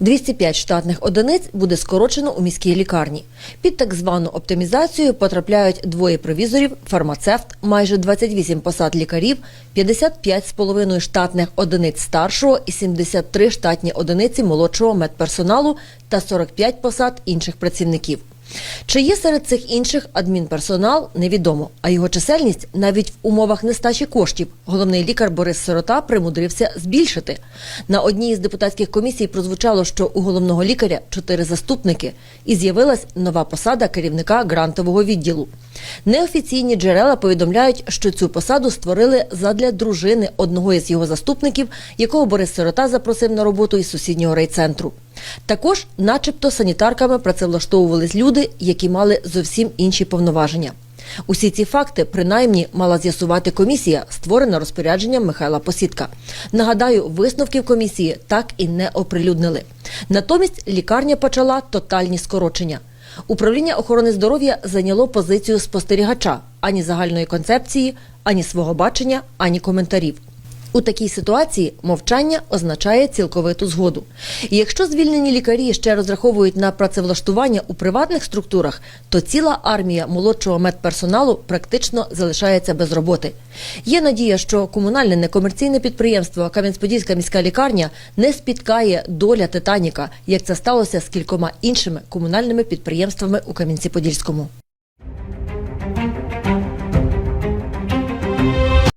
205 штатних одиниць буде скорочено у міській лікарні. Під так звану оптимізацію потрапляють двоє провізорів, фармацевт, майже 28 посад лікарів, 55,5 штатних одиниць старшого і 73 штатні одиниці молодшого медперсоналу та 45 посад інших працівників. Чи є серед цих інших адмінперсонал, невідомо, а його чисельність навіть в умовах нестачі коштів головний лікар Борис Сирота примудрився збільшити. На одній із депутатських комісій прозвучало, що у головного лікаря чотири заступники, і з'явилась нова посада керівника грантового відділу. Неофіційні джерела повідомляють, що цю посаду створили задля дружини одного із його заступників, якого Борис Сирота запросив на роботу із сусіднього райцентру. Також, начебто, санітарками працевлаштовувались люди, які мали зовсім інші повноваження. Усі ці факти принаймні мала з'ясувати комісія, створена розпорядженням Михайла Посідка. Нагадаю, висновків комісії так і не оприлюднили. Натомість лікарня почала тотальні скорочення. Управління охорони здоров'я зайняло позицію спостерігача ані загальної концепції, ані свого бачення, ані коментарів. У такій ситуації мовчання означає цілковиту згоду. І якщо звільнені лікарі ще розраховують на працевлаштування у приватних структурах, то ціла армія молодшого медперсоналу практично залишається без роботи. Є надія, що комунальне некомерційне підприємство Кам'янець-Подільська міська лікарня не спіткає доля Титаніка, як це сталося з кількома іншими комунальними підприємствами у Кам'янці-Подільському.